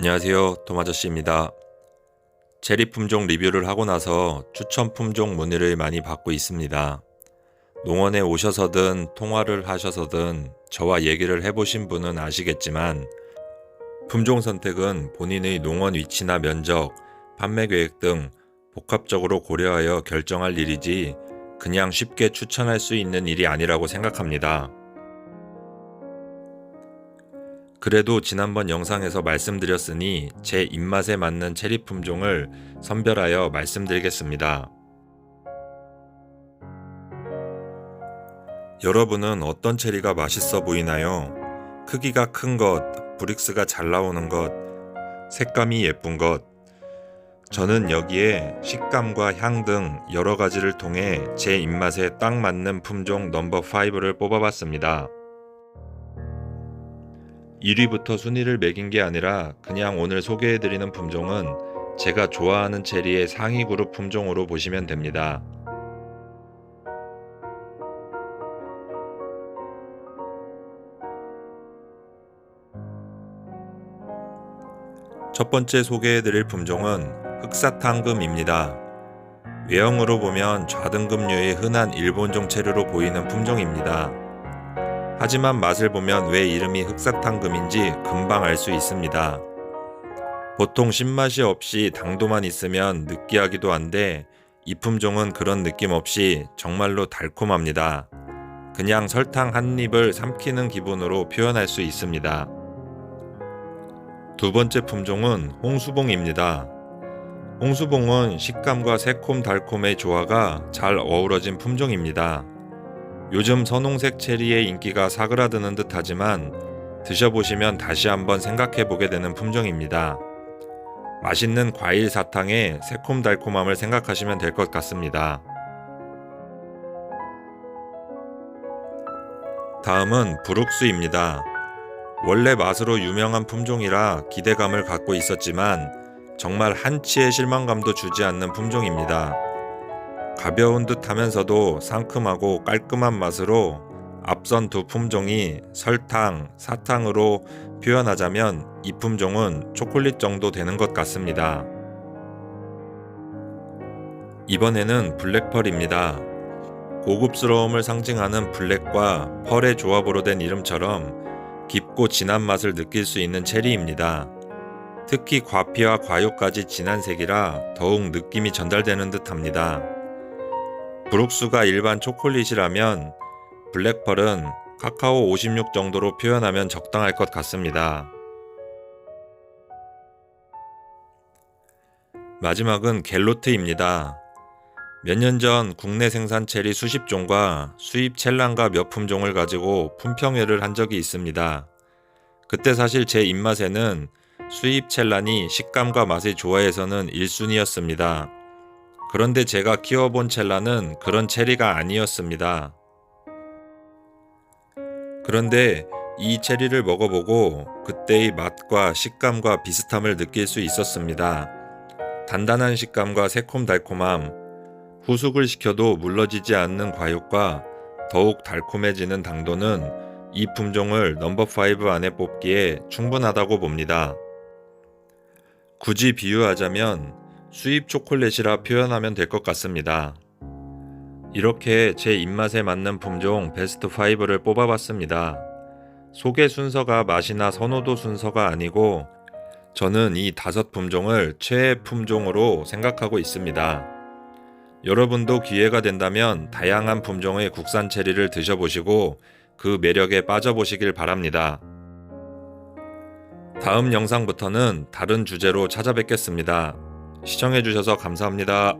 안녕하세요. 도마저씨입니다. 체리 품종 리뷰를 하고 나서 추천 품종 문의를 많이 받고 있습니다. 농원에 오셔서든 통화를 하셔서든 저와 얘기를 해보신 분은 아시겠지만 품종 선택은 본인의 농원 위치나 면적, 판매 계획 등 복합적으로 고려하여 결정할 일이지 그냥 쉽게 추천할 수 있는 일이 아니라고 생각합니다. 그래도 지난번 영상에서 말씀드렸으니 제 입맛에 맞는 체리 품종을 선별하여 말씀드리겠습니다. 여러분은 어떤 체리가 맛있어 보이나요? 크기가 큰 것, 브릭스가 잘 나오는 것, 색감이 예쁜 것. 저는 여기에 식감과 향 등 여러 가지를 통해 제 입맛에 딱 맞는 품종 넘버 5를 뽑아봤습니다. 1위부터 순위를 매긴 게 아니라 그냥 오늘 소개해드리는 품종은 제가 좋아하는 체리의 상위 그룹 품종으로 보시면 됩니다. 첫 번째 소개해드릴 품종은 흑사탕금입니다. 외형으로 보면 좌등급류의 흔한 일본종 체류로 보이는 품종입니다. 하지만 맛을 보면 왜 이름이 흑사탕금인지 금방 알 수 있습니다. 보통 신맛이 없이 당도만 있으면 느끼하기도 한데 이 품종은 그런 느낌 없이 정말로 달콤합니다. 그냥 설탕 한 입을 삼키는 기분으로 표현할 수 있습니다. 두 번째 품종은 홍수봉입니다. 홍수봉은 식감과 새콤달콤의 조화가 잘 어우러진 품종입니다. 요즘 선홍색 체리의 인기가 사그라드는 듯 하지만 드셔보시면 다시 한번 생각해 보게 되는 품종입니다. 맛있는 과일 사탕의 새콤달콤함을 생각하시면 될 것 같습니다. 다음은 브룩스입니다. 원래 맛으로 유명한 품종이라 기대감을 갖고 있었지만 정말 한치의 실망감도 주지 않는 품종입니다. 가벼운 듯 하면서도 상큼하고 깔끔한 맛으로 앞선 두 품종이 설탕, 사탕으로 표현하자면 이 품종은 초콜릿 정도 되는 것 같습니다. 이번에는 블랙펄입니다. 고급스러움을 상징하는 블랙과 펄의 조합으로 된 이름처럼 깊고 진한 맛을 느낄 수 있는 체리입니다. 특히 과피와 과육까지 진한 색이라 더욱 느낌이 전달되는 듯 합니다. 브룩스가 일반 초콜릿이라면 블랙펄은 카카오 56 정도로 표현하면 적당할 것 같습니다. 마지막은 갤로트입니다. 몇 년 전 국내 생산 체리 수십 종과 수입 첼란가 몇 품종을 가지고 품평회를 한 적이 있습니다. 그때 사실 제 입맛에는 수입 첼란이 식감과 맛이 좋아해서는 1순위였습니다. 그런데 제가 키워본 첼라는 그런 체리가 아니었습니다. 그런데 이 체리를 먹어보고 그때의 맛과 식감과 비슷함을 느낄 수 있었습니다. 단단한 식감과 새콤달콤함, 후숙을 시켜도 물러지지 않는 과육과 더욱 달콤해지는 당도는 이 품종을 넘버5 안에 뽑기에 충분하다고 봅니다. 굳이 비유하자면 수입 초콜릿이라 표현하면 될 것 같습니다. 이렇게 제 입맛에 맞는 품종 베스트 5를 뽑아봤습니다. 소개 순서가 맛이나 선호도 순서가 아니고 저는 이 다섯 품종을 최애 품종으로 생각하고 있습니다. 여러분도 기회가 된다면 다양한 품종의 국산 체리를 드셔보시고 그 매력에 빠져보시길 바랍니다. 다음 영상부터는 다른 주제로 찾아뵙겠습니다. 시청해주셔서 감사합니다.